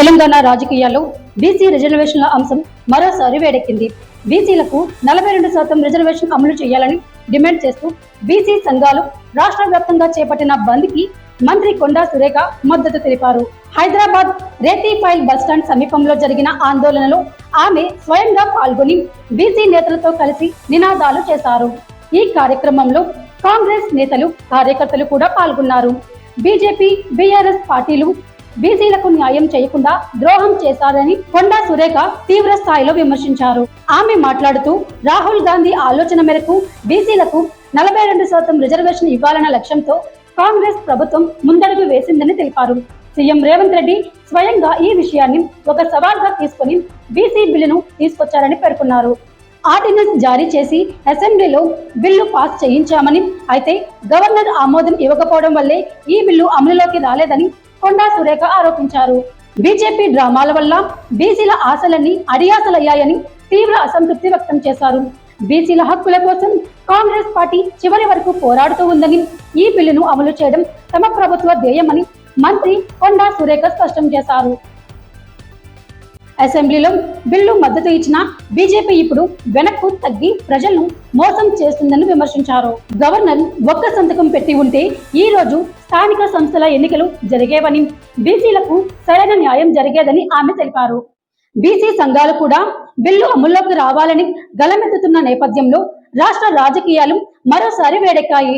తెలంగాణ రాజకీయాల్లో బీసీ రిజర్వేషన్ల అంశం మరోసారి వేడెక్కింది. బీసీలకు నలభై రెండు శాతం రిజర్వేషన్ అమలు చేయాలని డిమాండ్ చేస్తూ బీసీ సంఘాలు రాష్ట్ర వ్యాప్తంగా చేపట్టిన బంద్కి మంత్రి కొండా సురేఖ మద్దతు తెలిపారు. హైదరాబాద్ రేతి ఫైల్ బస్టాండ్ సమీపంలో జరిగిన ఆందోళనలో ఆమె స్వయంగా పాల్గొని బీసీ నేతలతో కలిసి నినాదాలు చేశారు. ఈ కార్యక్రమంలో కాంగ్రెస్ నేతలు కార్యకర్తలు కూడా పాల్గొన్నారు. బీజేపీ బీఆర్ఎస్ పార్టీలు బీసీలకు న్యాయం చేయకుండా ద్రోహం చేశారని కొండా సురేఖ తీవ్ర స్థాయిలో విమర్శించారు. ఆమె మాట్లాడుతూ రాహుల్ గాంధీ ఆలోచన మేరకు బీసీలకు నలభై రెండు శాతం రిజర్వేషన్ ఇవ్వాలన్న లక్ష్యంతో కాంగ్రెస్ ప్రభుత్వం ముందడుగు వేసిందని తెలిపారు. సీఎం రేవంత్ రెడ్డి స్వయంగా ఈ విషయాన్ని ఒక సవాల్గా తీసుకొని బీసీ బిల్లును తీసుకొచ్చారని పేర్కొన్నారు. ఆర్డినెన్స్ జారీ చేసి అసెంబ్లీలో బిల్లు పాస్ చేయించామని అయితే గవర్నర్ ఆమోదం ఇవ్వకపోవడం వల్లే ఈ బిల్లు అమలులోకి రాలేదని కొండా సురేఖ ఆరోపించారు. బీజేపీ డ్రామాల వల్ల బీసీల ఆశలన్నీ అడియాసలయ్యాయని తీవ్ర అసంతృప్తి వ్యక్తం చేశారు. బీసీల హక్కుల కోసం కాంగ్రెస్ పార్టీ చివరి వరకు పోరాడుతూ ఉందని ఈ బిల్లును అమలు చేయడం తమ ప్రభుత్వ ధ్యేయమని మంత్రి కొండా సురేఖ స్పష్టం చేశారు. అసెంబ్లీలో బిల్లు మద్దతు ఇచ్చిన బీజేపీ ఇప్పుడు వెనక్కు తగ్గి ప్రజలను మోసం చేస్తుందని విమర్శించారు. గవర్నర్ ఒక్క సంతకం పెట్టి ఉంటే ఈ రోజు స్థానిక సంస్థల ఎన్నికలు జరిగేవని బీసీలకు సరైన న్యాయం జరిగేదని ఆమె తెలిపారు. బీసీ సంఘాలు కూడా బిల్లు అమల్లోకి రావాలని గలమెత్తుతున్న నేపథ్యంలో రాష్ట్ర రాజకీయాలు మరోసారి వేడెక్కాయి.